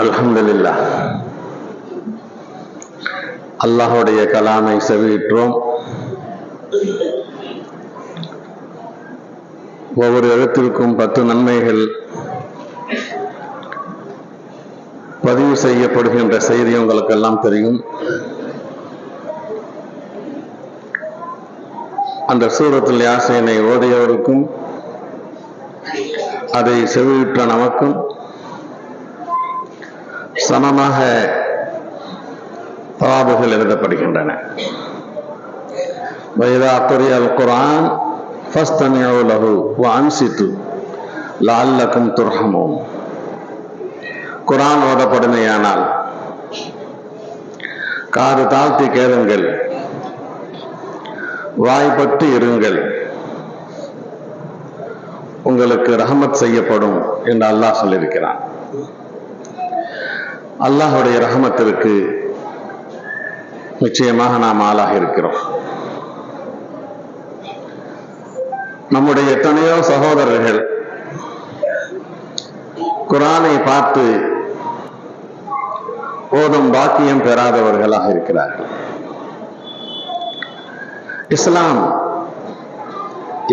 அல்ஹம்துலில்லா. அல்லாஹுடைய கலாமை செவியிற்றோம் ஒவ்வொரு எழுத்திற்கும் பத்து நன்மைகள் பதிவு செய்யப்படுகின்ற செய்தி உங்களுக்கு எல்லாம் தெரியும். அந்த சூரத்தில் யாசையினை ஓடியவருக்கும் அதை செவியுற்ற நமக்கும் சமமாக தவாபுகள் எழுதப்படுகின்றன. வைதா குரியல் குரான் ஃபஸ்தமியோ லஹு அன்சித்து லால்லக்கும் துர்ஹமும் குரான் ஓதப்படுமையானால் காது தாழ்த்தி கேளுங்கள். வாய்ப்பட்டு இருங்கள். உங்களுக்கு ரஹமத் செய்யப்படும் என்று அல்லாஹ் சொல்லியிருக்கிறான். அல்லாஹுடைய ரஹமத்திற்கு நிச்சயமாக நாம் ஆளாக இருக்கிறோம். நம்முடைய எத்தனையோ சகோதரர்கள் குரானை பார்த்து ஓதும் பாக்கியம் பெறாதவர்களாக இருக்கிறார்கள். இஸ்லாம்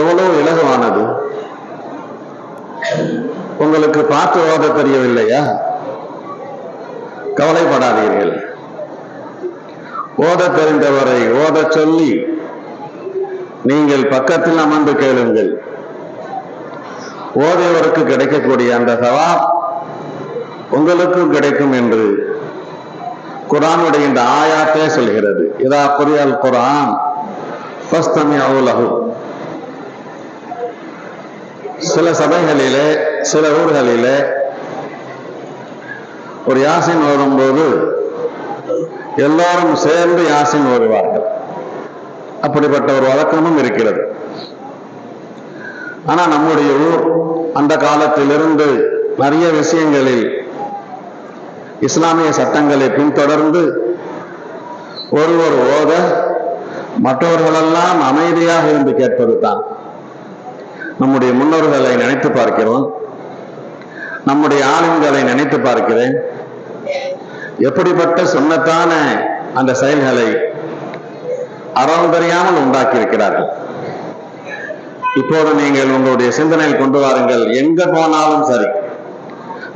எவ்வளவு இலகுவானது? உங்களுக்கு பார்த்து ஓத தெரியவில்லையா? கவலைப்படாதீர்கள். ஓத தெரிந்தவரை ஓத சொல்லி நீங்கள் பக்கத்தில் அமர்ந்து கேளுங்கள். ஓதியவருக்கு கிடைக்கக்கூடிய அந்த சவாப் உங்களுக்கும் கிடைக்கும் என்று குரானுடைய இந்த ஆயாத்தே சொல்கிறது. இதா புரியல் குரான் சில சபைகளிலே சில ஊர்களிலே ஒரு யாசின் ஓதும்போது எல்லாரும் சேர்ந்து யாசின் ஓதுவார்கள் அப்படிப்பட்ட ஒரு வழக்கமும் இருக்கிறது. ஆனா நம்முடைய ஊர் அந்த காலத்திலிருந்து நிறைய விஷயங்களில் இஸ்லாமிய சட்டங்களை பின்தொடர்ந்து ஒருவர் ஓத மற்றவர்களெல்லாம் அமைதியாக இருந்து கேட்பது தான். நம்முடைய முன்னோர்களை நினைத்து பார்க்கிறோம். நம்முடைய ஆளுங்களை நினைத்து பார்க்கிறேன். எப்படிப்பட்ட சொன்னத்தான அந்த செயல்களை அறம் தெரியாமல் உண்டாக்கி இருக்கிறார்கள் இப்போது நீங்கள் உங்களுடைய சிந்தனையில் கொண்டு வாருங்கள். எங்க போனாலும் சரி.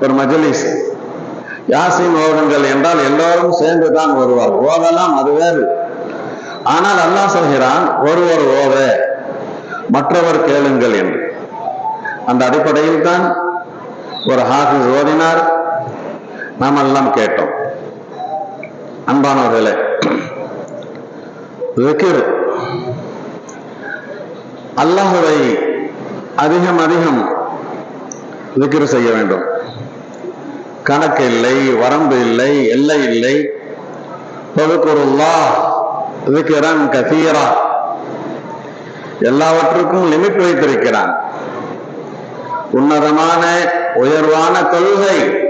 ஒரு மஜலிஸ். யாசின் ஓதுங்கள் என்றால் எல்லோரும் சேர்ந்துதான் வருவார். ஓதலாம் அது வேறு. ஆனால் அல்லாஹ் சொல்கிறான் ஒருவர் ஓத மற்றவர் கேளுங்கள் என்று. அந்த அடிப்படையில் தான் ஒரு ஹாஃபிஸ் ஓதினார். நாம் எல்லாம் கேட்டோம். அன்பானவர்களே விக்கிர் அல்லாஹுவை அதிகம் அதிகம் விக்கிர் செய்ய வேண்டும். கணக்கு இல்லை வரம்பு இல்லை எல்லை இல்லை. பொதுக்குருல்லா விக்கிரன் கசீரா. எல்லாவற்றுக்கும் லிமிட் வைத்திருக்கிறான். உன்னதமான உயர்வான கொள்கை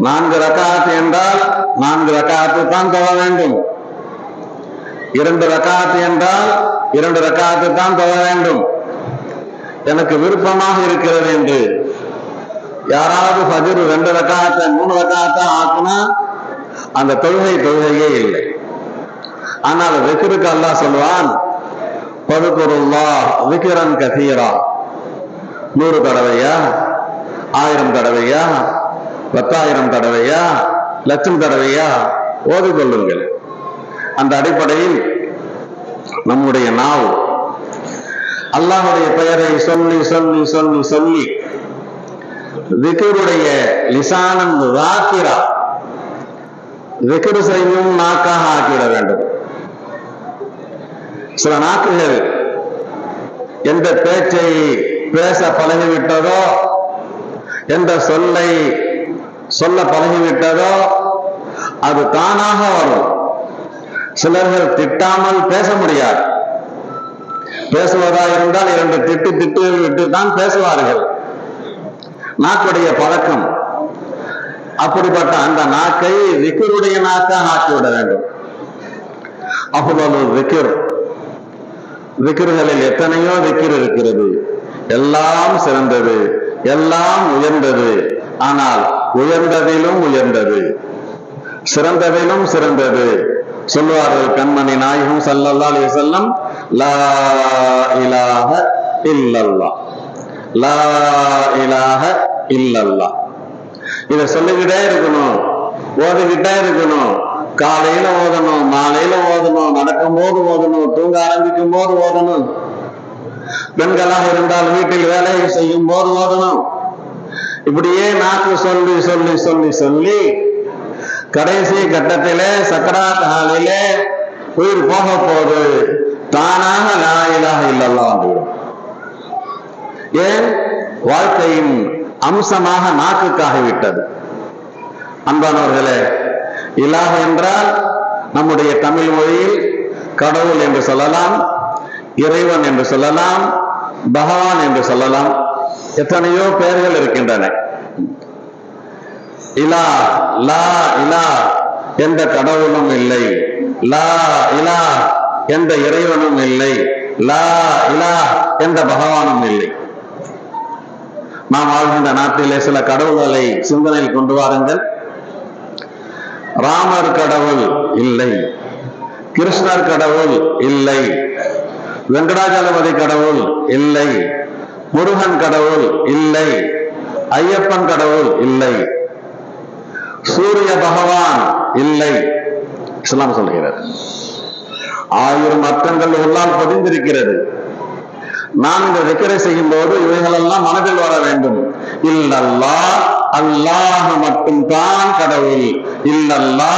நான்கு ரக்காத்து என்றால் நான்கு ரக்காத்து தான் தொழ வேண்டும். இரண்டு ரக்காத்து என்றால் இரண்டு ரக்காத்து தான் தொழ வேண்டும். எனக்கு விருப்பமாக இருக்கிறது என்று யாராவது ஃபஜர் ரெண்டு ரக்காத்த மூணு ரக்காத்த ஆக்குனா அந்த தொழுகை தொழுகையே இல்லை. ஆனால் விக்கிருக்கு அல்லாஹ் சொல்வான் பதுக்குருல்லா விக்கிரன் கசீரா. நூறு தடவையா? ஆயிரம் தடவையா? பத்தாயிரம் தடவையா லட்சம் தடவையா ஓதிக்கொள்ளுங்கள் அந்த அடிப்படையில் நம்முடைய நாவ் அல்லாஹுடைய பெயரை சொல்லி சொல்லி சொல்லி சொல்லி விக்கருடைய லிசானன் ராக்கிரா விக்கரு செய்யும் நாக்காக ஆக்கிட வேண்டும். சில நாக்குகள் எந்த பேச்சை பேச பழகிவிட்டதோ எந்த சொல்லை சொல்ல பழகிவிட்டதோ அது தானாக வரும். சிலர்கள் திட்டாமல் பேச முடியாது. பேசுவதா இருந்தால் இரண்டு திட்டு திட்டு விட்டு தான் பேசுவார்கள். நாக்குடைய பழக்கம். அப்படிப்பட்ட அந்த நாக்கை விக்கருடைய நாக்காக ஆக்கிவிட வேண்டும். அவ்வளவு விக்கர். விக்கிர்களில் எத்தனையோ விக்கிர் இருக்கிறது. எல்லாம் சிறந்தது. எல்லாம் உயர்ந்தது. ஆனால் உயர்ந்ததிலும் உயர்ந்தது. சிறந்ததிலும் சிறந்தது. சொல்லுவார்கள் கண்மணி நாயகம் சல்லல்லா அலி செல்லம் லா இலாக இல்லல்லா லா இலாக இல்லல்லா இத சொல்லிக்கிட்டே இருக்கணும் ஓதிக்கிட்டே இருக்கணும். காலையில ஓதணும் மாலையில ஓதணும் நடக்கும் போது ஓதணும் தூங்க ஆரம்பிக்கும் போது ஓதணும். பெண்களாக இருந்தால் வீட்டில் வேலையை செய்யும் போது ஓதணும். இப்படியே நாக்கு சொல்லி சொல்லி சொல்லி சொல்லி கடைசி கட்டத்திலே சக்கராத் ஹாலிலே உயிர் போக போது தானாக நாயிலாக இல்லல்லா வந்துவிடும் ஏன்? வாழ்க்கையின் அம்சமாக நாக்குக்காகிவிட்டது அன்பானவர்களே இலாக என்றால் நம்முடைய தமிழ் மொழியில் கடவுள் என்று சொல்லலாம் இறைவன் என்று சொல்லலாம் பகவான் என்று சொல்லலாம். எத்தனையோ பெயர்கள் இருக்கின்றன. இலா லா இலா எந்த கடவுளும் இல்லை. லா இலா எந்த இறைவனும் இல்லை. லா இலா எந்த பகவானும் இல்லை. நாம் வாழ்கின்ற நாட்டிலே சில கடவுள்களை சிந்தனையில் கொண்டு வாருங்கள். ராமர் கடவுள் இல்லை. கிருஷ்ணர் கடவுள் இல்லை. வெங்கடாஜலபதி கடவுள் இல்லை. முருகன் கடவுள் இல்லை ஐயப்பன் கடவுள் இல்லை சூரிய பகவான் இல்லை. இஸ்லாம் சொல்கிறார். ஆயிரம் அர்த்தங்கள் உள்ளால் பதிந்திருக்கிறது. நான் இந்த திக்கரை செய்யும் போது இவைகளெல்லாம் மனதில் வர வேண்டும். இல்லல்லா அல்லாஹ் மட்டும் தான் கடவுள். இல்லல்லா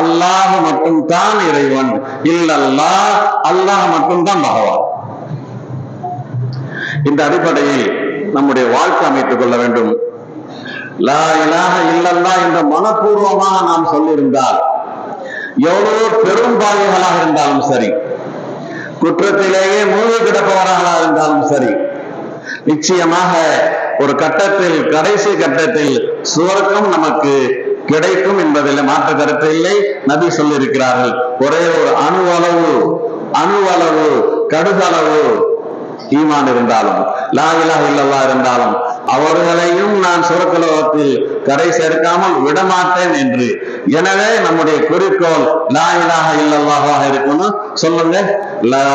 அல்லாஹ் மட்டும் தான் இறைவன். இல்லல்லா அல்லாஹ் மட்டும் தான் பகவான். இந்த அடிப்படையில் நம்முடைய வாழ்க்கை அமைத்துக் கொள்ள வேண்டும். லா இலாஹ இல்லல்லா என்ற மனப்பூர்வமாக நாம் சொல்லியிருந்தால் எவ்வளவு பெரும்பாவிகளாக இருந்தாலும் சரி குற்றத்திலேயே மூழ்கி கிடப்பவர்களாக இருந்தாலும் சரி நிச்சயமாக ஒரு கட்டத்தில் கடைசி கட்டத்தில் சுவர்க்கம் நமக்கு கிடைக்கும் என்பதில் மாற்று கருத்து இல்லை. நபி சொல்லியிருக்கிறார்கள் ஒரே ஒரு அணு அளவு அணு அளவு கடுகளவு ஈமான் இருந்தாலும் லா இலாஹ இல்லல்லா இருந்தாலும் அவர்களையும் நான் சுரக்கலோகத்தில் கரை சேர்க்காமல் விடமாட்டேன் என்று. எனவே நம்முடைய குறிக்கோள் லா இலாஹ இல்லல்லாஹாக இருக்கணும் சொல்லுங்க. லா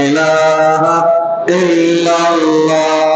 இலாஹ இல்லல்லாஹ்.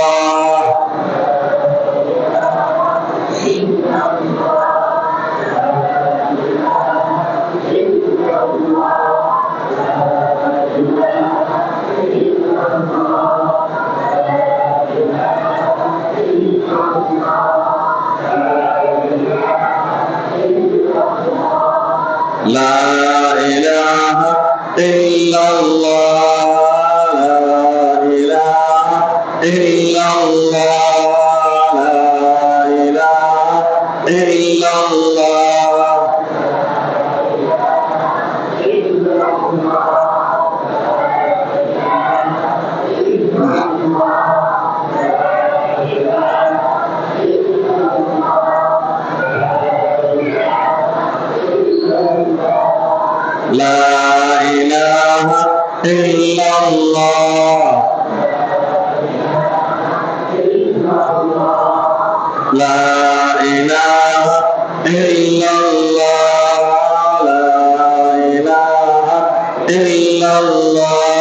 إلا الله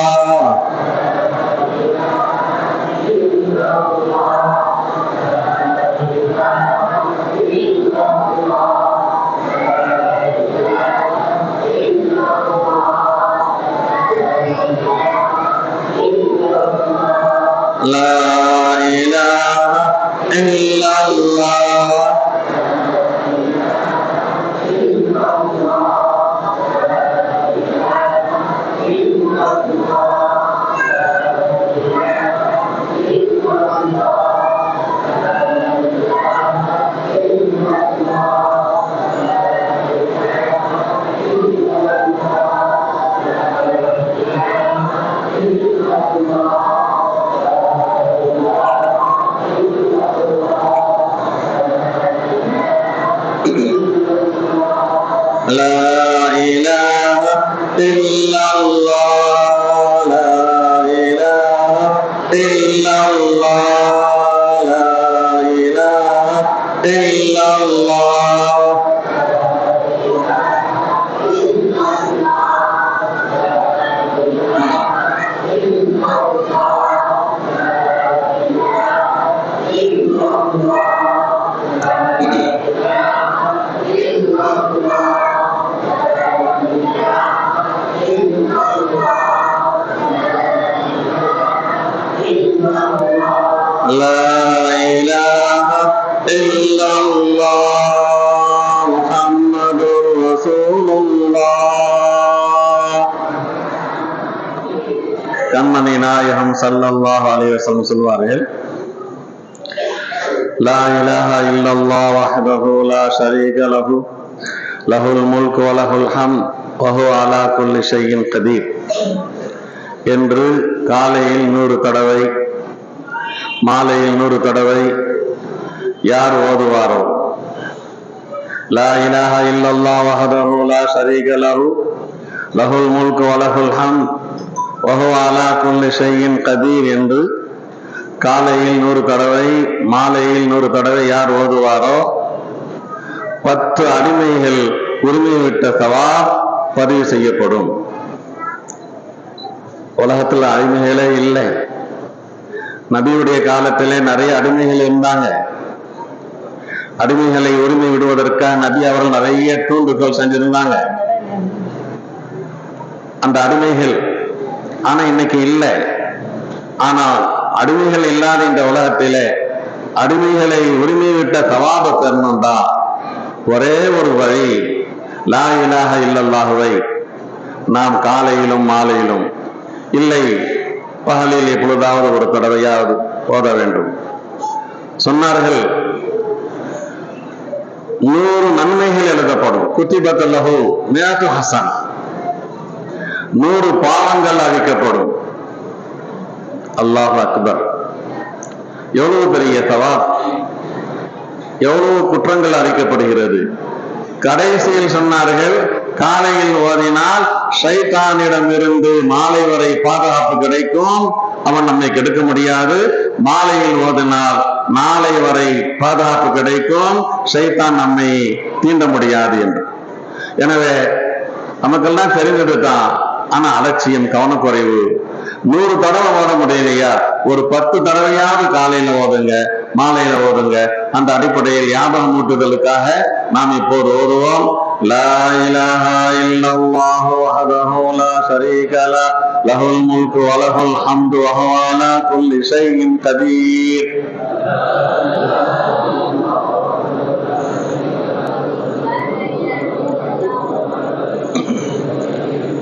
நாயகம் சல்லல்லாஹ் அலைவசம் சொல்வார்கள் لا إله إلا الله وحده لا شريك له له الملك وله الحمد وهو على كل شيء قدير என்று காலையில் நூறு தடவை மாலையில் நூறு தடவை யார் ஓதுவாரோ لا إله إلا الله وحده لا شريك له له الملك وله الحمد வகவாலா குல்லி செய்யின் கதீர் என்று காலையில் நூறு தடவை மாலையில் நூறு தடவை யார் ஓதுவாரோ பத்து அடிமைகள் உரிமை விட்ட சவாப் பதிவு செய்யப்படும். உலகத்துல அடிமைகளே இல்லை. நபியுடைய காலத்திலே நிறைய அடிமைகள் இருந்தாங்க. அடிமைகளை உரிமை விடுவதற்காக நபி அவர்கள் நிறைய தூண்டுகோல் செஞ்சிருந்தாங்க. அந்த அடிமைகள் ஆனா இன்னைக்கு இல்லை. ஆனால் அடிமைகள் இல்லாத இந்த உலகத்திலே அடிமைகளை உரிமை விட்ட சவாப தான் ஒரே ஒரு வழி லா இலாஹ நாம் காலையிலும் மாலையிலும் இல்லை பகலில் எப்பொழுதாவது ஒரு தடவையாவது ஓத வேண்டும். சொன்னார்கள் நூறு நன்மைகள் எழுதப்படும். குத்திபத்தல்லஹு மியாக்கு ஹசன் நூறு பாவங்கள் அழிக்கப்படும். அல்லாஹ் அக்பர். எவ்வளவு பெரிய தவா எவ்வளவு குற்றங்கள் அழிக்கப்படுகிறது? கடைசியில் சொன்னார்கள் காலையில் ஓதினால் ஷைத்தானிடம் இருந்து மாலை வரை பாதுகாப்பு கிடைக்கும். அவன் நம்மை கெடுக்க முடியாது. மாலையில் ஓதினால் நாளை வரை பாதுகாப்பு கிடைக்கும். ஷைத்தான் நம்மை தீண்ட முடியாது என்று. எனவே நமக்கெல்லாம் தெரிஞ்சது தான் ஆனா அலட்சியம் கவனக்குறைவு. நூறு தடவை ஓட முடியலையா? ஒரு பத்து தடவையாவது காலையில ஓதுங்க மாலையில ஓதுங்க அந்த அடிப்படையில் ஞாபகம் ஊட்டுதலுக்காக நாம் இப்போது ஓடுவோம். லஹுல் முல்கு வலஹுல் ஹம்து வஹவாலா குல் இசையின் கதீர்.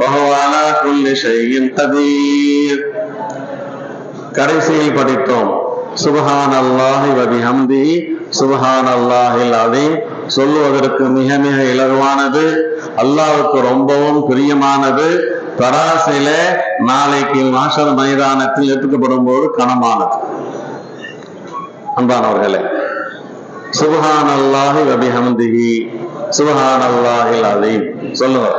وهو على كل شيء قدير கடைசியில் படித்தோம் சுபஹான் அல்லாஹி வபிஹம்தி சுபஹான் அல்லாஹில் அதீம் சொல்லுவதற்கு மிக மிக இலகுவானது அல்லாஹ்வுக்கு ரொம்பவும் பிரியமானது தராசில நாளைக்கு மாஷர் மைதானத்தில் எடுத்துக்கப்படும் போது கனமானது அன்பானவர்களே சுபஹான் அல்லாஹி வபிஹம்திஹி சுபஹான் அல்லாஹில் அதீம் சொல்லுவார்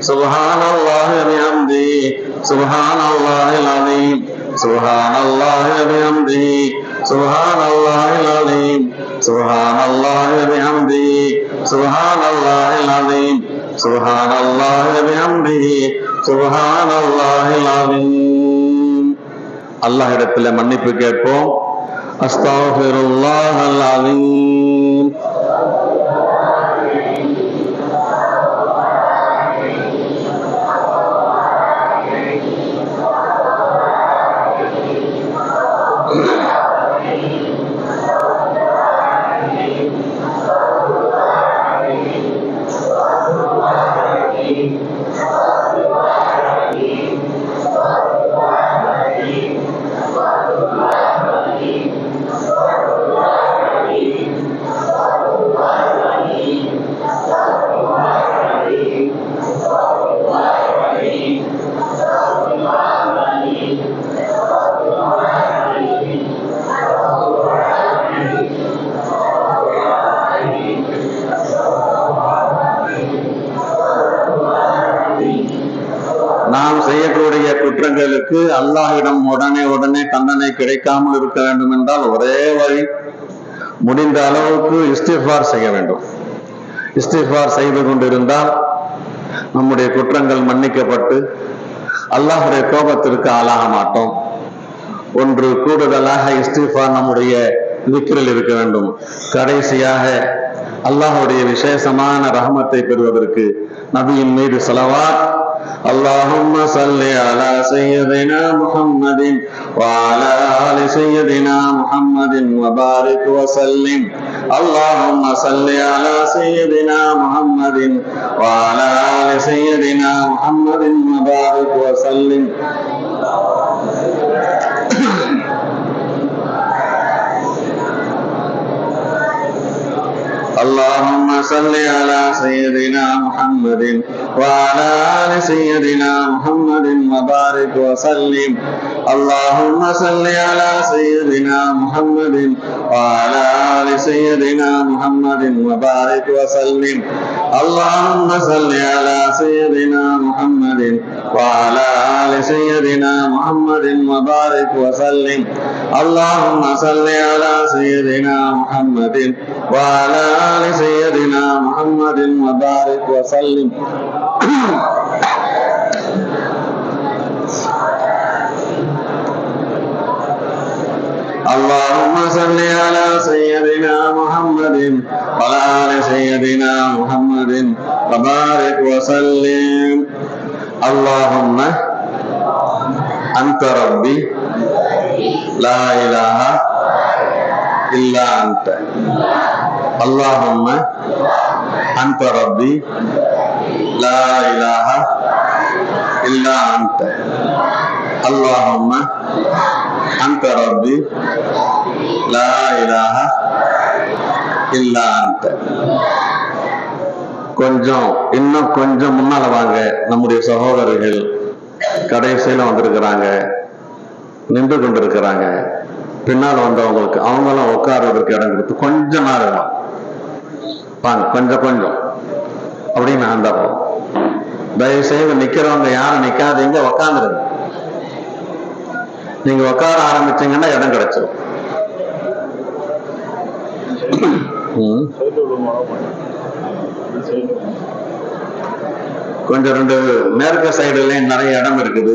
سبحان الله بحمده سبحان الله العظيم سبحان الله بحمده سبحان الله العظيم سبحان الله بحمده سبحان الله العظيم سبحان الله بحمده سبحان الله العظيم அல்லாஹ் இடத்துல மன்னிப்பு கேட்போம் அஸ்தாஃபிருல்லாஹ் அல்-அலீம் நாம் செய்யக்கூடிய குற்றங்களுக்கு அல்லாஹ்விடம் உடனே உடனே தண்டனை கிடைக்காமல் இருக்க வேண்டும் என்றால் ஒரே வழி முடிந்த அளவுக்கு இஸ்திஃபார் செய்ய வேண்டும். இஸ்திஃபார் செய்து கொண்டிருந்தால் நம்முடைய குற்றங்கள் மன்னிக்கப்பட்டு அல்லாஹுடைய கோபத்திற்கு ஆளாக மாட்டோம். ஒன்று கூடுதலாக இஸ்திஃபார் நம்முடைய விக்கிரில் இருக்க வேண்டும். கடைசியாக அல்லாஹுடைய விசேஷமான ரகமத்தை பெறுவதற்கு நபியின் மீது செலவார் اللهم صل على سيدنا محمد وعلى آل سيدنا محمد وبارك وسلم. اللهم صل على سيدنا محمد وعلى آل سيدنا محمد وبارك وسلم. اللهم صل على سيدنا محمد وعلى آل سيدنا محمد وبارك وسلم. اللهم صل على سيدنا محمد وعلى آل سيدنا محمد وبارك وسلم. اللهم صل على سيدنا محمد وعلى آل سيدنا محمد وبارك وسلم. اللهم صل على سيدنا محمد وعلى آل سيدنا محمد وبارك وسلم. اللهم صل على سيدنا محمد وعلى آل سيدنا محمد وبارك وسلم. اللهم أنت ربي لا إله إلا أنت اللهم أنت ربي لا إله إلا أنت اللهم أنت ربي لا إله إلا أنت கொஞ்சம் இன்னும் கொஞ்சம் முன்னால வாங்க நம்முடைய சகோதரர்கள் கடைசியில வந்திருக்கிறாங்க நின்று கொண்டிருக்கிறாங்க. பின்னால் வந்தவங்களுக்கு அவங்களும் உட்கார்றதுக்கு இடம் கொடுத்து கொஞ்ச நேரம் வாங்க கொஞ்சம் கொஞ்சம். அப்படின்னு நான் தயவு செய்து நிக்கிறவங்க யாரும் நிக்காதீங்க உக்காந்துருங்க. நீங்க உட்கார ஆரம்பிச்சீங்கன்னா இடம் கிடைச்சிடும் கொஞ்சம் ரெண்டு மேற்கு சைடுல நிறைய இடம் இருக்குது.